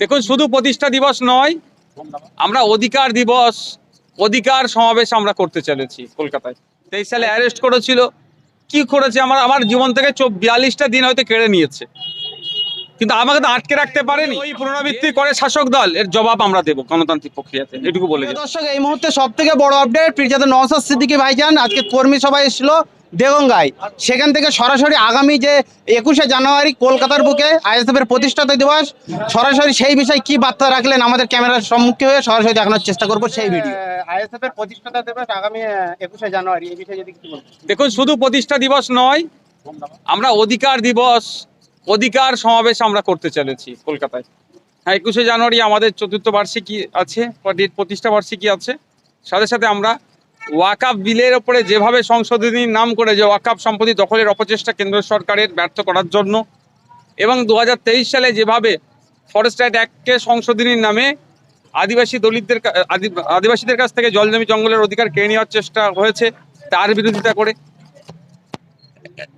দেখুন, শুধু প্রতিষ্ঠা দিবস নয়, আমরা অধিকার দিবস, অধিকার সমাবেশ আমরা করতে চলেছি কলকাতায়। তেইশ সালে অ্যারেস্ট করেছিল। কি করেছে? আমার আমার জীবন থেকে বিয়াল্লিশটা দিন হয়তো কেড়ে নিয়েছে। কিন্তু আমাকে তো আটকে রাখতে পারেনি। ওই পুনরাবৃত্তি করে শাসক দল এর জবাব আমরা দেবো গণতান্ত্রিক প্রক্রিয়াতে এটুকু বলে। দর্শক এই মুহূর্তে সব থেকে বড় আপডেট পীরজাদা নওসাদ সিদ্দিকী ভাইজান আজকে কর্মী সভা এসেছিল দেগঙ্গায়। সেখান থেকে সরাসরি আগামী যে একুশে জানুয়ারি কলকাতার বুকে আইএসএফ এর প্রতিষ্ঠাতা দিবস সরাসরি সেই বিষয়ে কি বার্তা রাখলেন আমাদের ক্যামেরার সম্মুখে হয়ে সরাসরি দেখানোর চেষ্টা করব সেই ভিডিও আইএসএফ এর প্রতিষ্ঠাতা দিবস আগামী একুশে জানুয়ারি এই বিষয়ে যদি দেখুন শুধু প্রতিষ্ঠা দিবস নয় আমরা অধিকার দিবস অধিকার সমাবেশ আমরা করতে চলেছি কলকাতায়। হ্যাঁ একুশে জানুয়ারি আমাদের চতুর্থ বার্ষিকী আছে প্রতিষ্ঠা বার্ষিকী আছে। সাথে সাথে আমরা ওয়াকাপ বিলের ওপরে যেভাবে সংশোধনীর নাম করে যে ওয়াকাপ সম্পত্তি দখলের অপচেষ্টা কেন্দ্র সরকারের ব্যর্থ করার জন্য এবং দু হাজার তেইশ সালে যেভাবে ফরেস্ট রাইট অ্যাক্টকে সংশোধনীর নামে আদিবাসী দলিতদের আদিবাসীদের কাছ থেকে জল জমি জঙ্গলের অধিকার কেড়ে নেওয়ার চেষ্টা হয়েছে তার বিরোধিতা করে।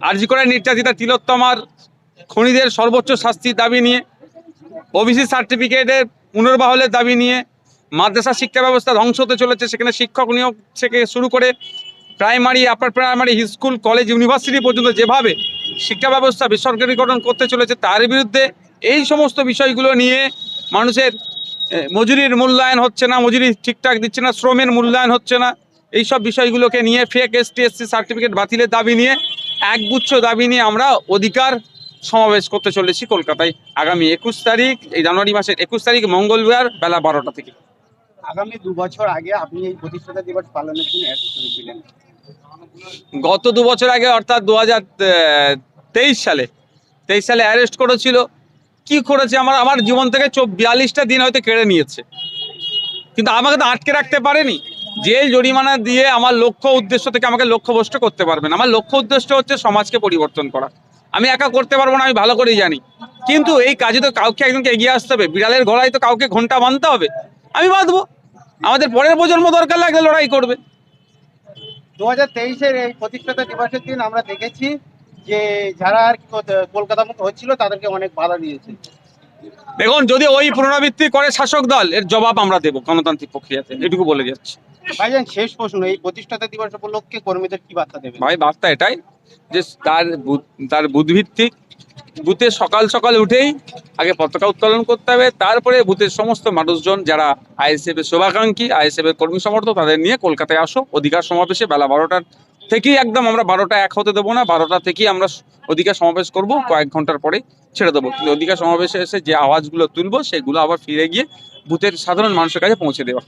আরজি করে নির্যাতিতা তিলোত্তমার খনিদের সর্বোচ্চ শাস্তির দাবি নিয়ে ওবিসি সার্টিফিকেটের পুনর্বহালের দাবি নিয়ে, মাদ্রাসা শিক্ষা ব্যবস্থা ধ্বংস হতে চলেছে। সেখানে শিক্ষক নিয়োগ থেকে শুরু করে primary upper primary school college university পর্যন্ত যেভাবে শিক্ষা ব্যবস্থা বেসরকারীকরণ করতে চলেছে, তার বিরুদ্ধে এই সমস্ত বিষয়গুলো নিয়ে মানুষের মজুরির মূল্যায়ন হচ্ছে না, মজুরি ঠিকঠাক দিচ্ছে না, শ্রমের মূল্যায়ন হচ্ছে না। এই সব বিষয়গুলোকে নিয়ে ফেক এসটি এসসি সার্টিফিকেট বাতিলের দাবি নিয়ে, একগুচ্ছ দাবি নিয়ে আমরা অধিকার সমাবেশ করতে চলেছি কলকাতায় আগামী একুশ তারিখ এই জানুয়ারি মাসের একুশ তারিখ মঙ্গলবার বেলা বারোটা থেকে। আগামী দু বছর আগে আপনি এই প্রতিষ্ঠাতা দিবস পালনের জন্য করেছিলেন গত দু বছর আগে অর্থাৎ দু তেইশ সালে তেইশ সালে অ্যারেস্ট করেছিল। কি করেছে? আমার আমার জীবন থেকে বিয়াল্লিশটা দিন হয়তো কেড়ে নিয়েছে। কিন্তু আমাকে তো আটকে রাখতে পারেনি। জেল জরিমানা দিয়ে আমার লক্ষ্য উদ্দেশ্য থেকে আমাকে লক্ষ্যভ্রষ্ট করতে পারবে না। আমার লক্ষ্য উদ্দেশ্য হচ্ছে সমাজকে পরিবর্তন করা। আমি একা করতে পারব না আমি ভালো করেই জানি। কিন্তু এই কাজে তো কাউকে একজনকে এগিয়ে আসতে হবে বিড়ালের গলায় তো কাউকে ঘণ্টা বাঁধতে হবে। আমি বাঁধবো। আমাদের পরের প্রজন্ম দরকার লাগলে লড়াই করবে। দু হাজার তেইশের এই প্রতিষ্ঠাতা দিবসের দিন আমরা দেখেছি যে যারা আর কি কত- কলকাতা মুখ হচ্ছিল তাদেরকে অনেক বাধা দিয়েছে। দেখুন যদি ওই পুনরাবৃত্তি করে শাসক দল এর জবাব আমরা দেবো গণতান্ত্রিক প্রক্রিয়াতে। এটুকু বলে যাচ্ছি। ভাইজান, শেষ প্রশ্ন, এই প্রতিষ্ঠাতা দিবস উপলক্ষে কর্মীদের কি বার্তা দেবেন? ভাই, বার্তা এটাই যে তার তার বুথভিত্তিক বুথে সকাল সকাল উঠেই আগে পতাকা উত্তোলন করতে হবে, তারপরে বুথের সমস্ত মানুষজন যারা আইএসএফ এর শুভাকাঙ্ক্ষী, আইএসএফ এর কর্মী সমর্থক, তাদের নিয়ে কলকাতায় আসো। অধিকার সমাবেশে বেলা বারোটার থেকেই একদম আমরা বারোটা এক হতে দেবো না, বারোটা থেকেই আমরা অধিকার সমাবেশ করব, কয়েক ঘণ্টার পরে ছেড়ে দেবো। কিন্তু অধিকার সমাবেশে এসে যে আওয়াজগুলো তুলবো, সেগুলো আবার ফিরে গিয়ে বুথের সাধারণ মানুষের কাছে পৌঁছে দেওয়া